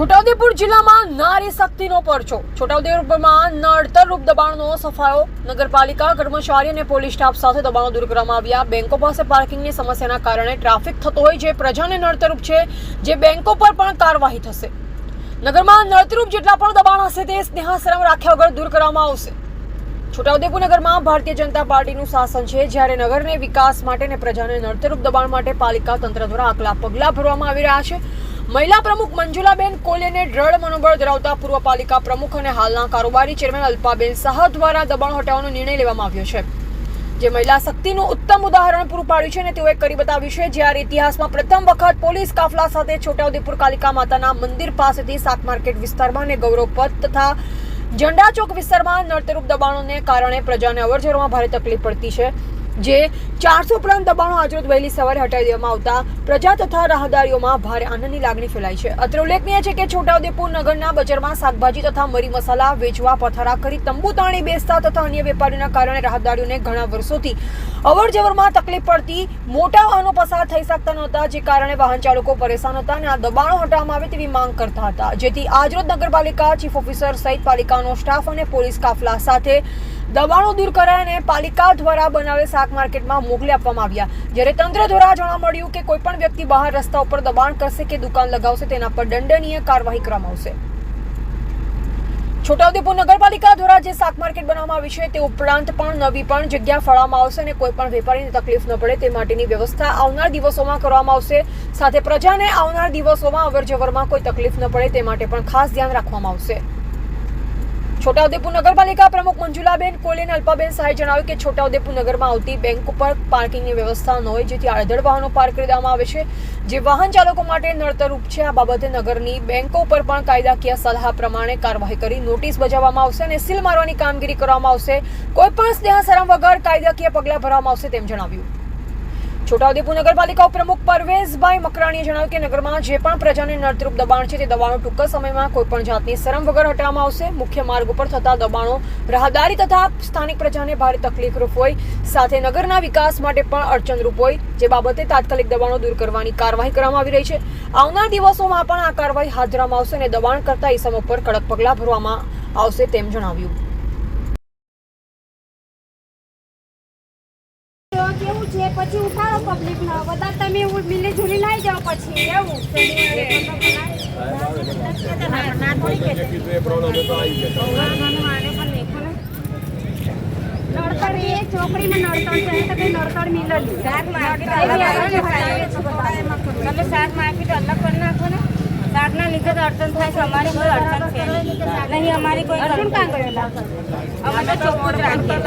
છોટાઉદેપુર જિલ્લામાં નારી શક્તિનો પરચો. છોટાઉદેપુરમાં નડતર રૂપ દબાણનો સફાયો. નગરપાલિકા, કર્મચારી અને પોલીસ સ્ટાફ સાથે દબાણો દૂર કરવામાં આવ્યા. બેંકો પાસે પાર્કિંગની સમસ્યાના કારણે ટ્રાફિક થતો હોય જે પ્રજાને નડતરૂપ છે. જે બેંકો પર પણ કાર્યવાહી થશે. નગરમાં નડતરૂપ જેટલા પણ દબાણ હશે તે સ્નેહાશ્રમ રાખ્યા વગર દૂર કરવામાં આવશે. છોટાઉદેપુર નગરમાં ભારતીય જનતા પાર્ટીનું શાસન છે. જ્યારે નગરને વિકાસ માટે અને પ્રજાને નડતરૂપ દબાણ માટે પાલિકા તંત્ર દ્વારા આગલા પગલાં ભરવામાં આવી રહ્યા છે. મહિલા પ્રમુખ મંજુલાબેન કોલેને દ્રઢ મનોબળ ધરાવતા પૂર્વ પાલિકા પ્રમુખ અને હાલના કારોબારી ચેરમેન અલ્પાબેન સહ દ્વારા દબાણ હટાવવાનો નિર્ણય લેવામાં આવ્યો છે. જે મહિલા શક્તિનું ઉત્તમ ઉદાહરણ પૂરું પાડ્યું છે અને તેઓએ કરી બતાવ્યું છે, જ્યારે ઇતિહાસમાં પ્રથમ વખત પોલીસ કાફલા સાથે છોટાઉદેપુર કાલિકા માતાના મંદિર પાસેથી સાત માર્કેટ વિસ્તારમાં અને ગૌરવપદ તથા ઝંડા ચોક વિસ્તારમાં નર્તરૂપ દબાણોને કારણે પ્રજાને અવરજવરમાં ભારે તકલીફ પડતી છે. જે ચારસો ઉપરાંત દબાણો આજરોજ વહેલી સવારે હટાવી દેવામાં આવતા પ્રજા તથા રાહદારીઓમાં ભારે આનંદની લાગણી ફેલાઈ છે. અત્રે ઉલ્લેખનીય છે કે છોટાઉદેપુર નગરના બજારમાં શાકભાજી તથા મરી મસાલા વેચવા પથારા કરી તંબુ તાણી બેસતા તથા અન્ય વેપારીઓના કારણે રાહદારીઓને ઘણા વર્ષોથી અવરજવરમાં તકલીફ પડતી મોટા વાહનો પસાર થઈ શકતા નહોતા, જે કારણે વાહન ચાલકો પરેશાન હતા અને આ દબાણો હટાવવામાં આવે તેવી માંગ કરતા હતા. જેથી આજરોજ નગરપાલિકા ચીફ ઓફિસર સહિત પાલિકાનો સ્ટાફ અને પોલીસ કાફલા સાથે દબાણો દૂર કરાય અને પાલિકા દ્વારા બનાવેલ શાક માર્કેટમાં મોકલી આપવામાં આવ્યા. જ્યારે તંત્ર દ્વારા જાણવા મળ્યું કે કોઈ પણ વ્યક્તિ બહાર રસ્તા ઉપર દબાણ કરશે કે દુકાન લગાવશે, તેના પર દંડનીય કાર્યવાહી કરવામાં આવશે. છોટાઉદેપુર નગરપાલિકા દ્વારા જે શાક માર્કેટ બનાવવામાં આવી છે, તે ઉપરાંત પણ નવી પણ જગ્યા ફળવામાં આવશે અને કોઈ પણ વેપારીને તકલીફ ન પડે, તે માટેની વ્યવસ્થા આવનાર દિવસોમાં કરવામાં આવશે. સાથે પ્રજાને આવનાર દિવસોમાં અવરજવરમાં કોઈ તકલીફ ન પડે, તે માટે પણ ખાસ ધ્યાન રાખવામાં આવશે. છોટાઉદેપુર નગરપાલિકા પ્રમુખ મંજુલાબેન કોલે અને અલ્પાબેન શાહે જણાવ્યું કે છોટાઉદેપુર નગરમાં આવતી બેંક ઉપર પાર્કિંગની વ્યવસ્થા ન હોય, જેથી આડધડ વાહનો પાર્ક કરી દેવામાં આવે છે, જે વાહન ચાલકો માટે નડતરરૂપ છે. આ બાબતે નગરની બેંકો પર પણ કાયદાકીય સલાહ પ્રમાણે કાર્યવાહી કરી નોટિસ બજાવવામાં આવશે અને સીલ મારવાની કામગીરી કરવામાં આવશે. કોઈ પણ સ્નેહશરમ વગર કાયદાકીય પગલાં ભરવામાં આવશે તેમ જણાવ્યું. છોટાઉદેપુર નગરપાલિકા ઉપપ્રમુખ પરવેશભાઈ મકરાણીએ જણાવ્યું કે નગરમાં જે પણ પ્રજાને નળતરૂપ દબાણ છે તે દબાણો ટૂંક સમયમાં કોઈ પણ જાતની શરમ વગર હટાવવામાં આવશે. મુખ્ય માર્ગ ઉપર થતા દબાણો રાહદારી તથા સ્થાનિક પ્રજાને ભારે તકલીફરૂપ હોય. સાથે નગરના વિકાસ માટે પણ અડચણરૂપ હોય, જે બાબતે તાત્કાલિક દબાણો દૂર કરવાની કાર્યવાહી કરવામાં આવી રહી છે. આવનાર દિવસોમાં પણ આ કાર્યવાહી હાથ ધરવામાં આવશે અને દબાણ કરતા ઇસમો પર કડક પગલાં ભરવામાં આવશે તેમ જણાવ્યું. છે પછી ઉઠાડો પબ્લિક નો બધા તમે મિલી જુલી નાઈ જાઓ પછી એવું. નડતર એ છોકરીમાં નડતર છે તમે નડતર મિલેલી શાક માર્કેટ અલગ તમે શાક માર્કેટ અલગ કરી નાખો ને. શાકના લીધે તો અડચણ થાય છે અમારી કોઈ અડચણ છે. નહીં અમારી કોઈ અર્જુન કાં ગયેલા અમે તો ચોખ્ખું જ રાખીએ.